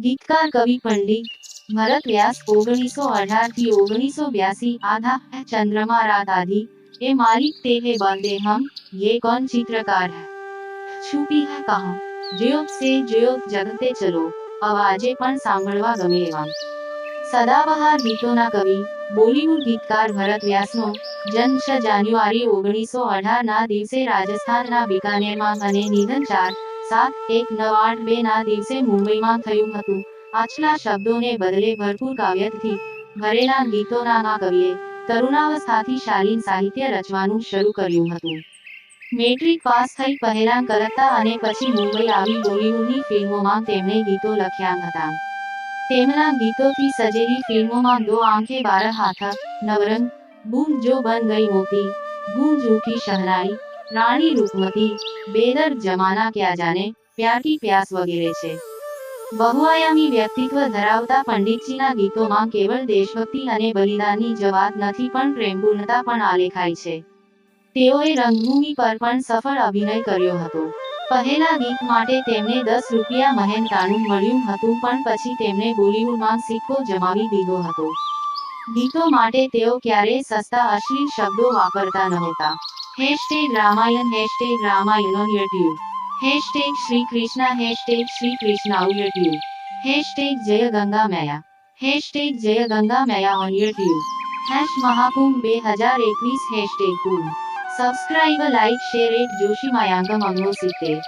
गीतकार कवि पंडित भरत व्यास ओगनीस अठार की ओगनीस बयासी, आधा है चंद्रमा, रात आदि ए मालिक ते, है बंदे, हम, ये कौन चित्रकार है? छुपी है कहा? ज्योत से ज्योत जगते चलो, आवाजे पण सांभळवा गमे वा सदाबहार गीतो ना कवि, बॉलीवुड गीतकार भरत व्यास नो जन्म छ जानुआरी ओगनीस अठार न दिवसे राजस्थान ना बीकानेर मा निधन चार સાત એક નવ આઠ બે ના દિવસે મુંબઈમાં થયું હતું. આછલા શબ્દોને બદલે ભરપૂર કાવ્યથી ભરેલા ગીતોના કવિએ તરુણાવસ્થાથી શાલીન સાહિત્ય રચવાનું શરૂ કર્યું હતું. મેટ્રિક પાસ થઈ પહેલા કરતા અને પછી મુંબઈ આવી બોલિવૂડની ફિલ્મોમાં તેમણે ગીતો લખ્યા હતા. તેમના ગીતોથી સજેલી ફિલ્મોમાં દો આંખે બાર હાથા, નવરંગ, બૂમ જો બન ગઈ મોતી, બૂમ ઉઠી શહનાઈ રાણી રૂપમતી બેદર જમાના ક્યાં જાને પ્યાર પ્યાસ વગેરે છે. બહુઆયામી વ્યક્તિત્વ ધરાવતા પંડિતજીના ગીતોમાં કેવળ દેશભક્તિ અને બલિદાનની જ વાત નથી, પણ પ્રેમપૂર્ણતા પણ આલેખાય છે. તેઓએ રંગભૂમિ પર પણ સફળ અભિનય કર્યો હતો. પહેલા ગીત માટે તેમને દસ રૂપિયા મહેનતાણું મળ્યું હતું, પણ પછી તેમણે બોલિવૂડમાં સિક્કો જમાવી દીધો હતો. ગીતો માટે તેઓ ક્યારેય સસ્તા અશ્લીલ શબ્દો વાપરતા નહોતા. Hashtag Ramayan hashtag Ramayan on YouTube hashtag Shri Krishna hashtag Shri Krishna YouTube hashtag જય ગંગા મૈયા હેશટેગ જય ગંગા મૈયા ઓન યુટ્યુબ હેશ મહાકુંભ બે હજાર એકવીસ hashtag Kumbh subscribe like share at Joshi માયાંગમ અંગો સિત્તેર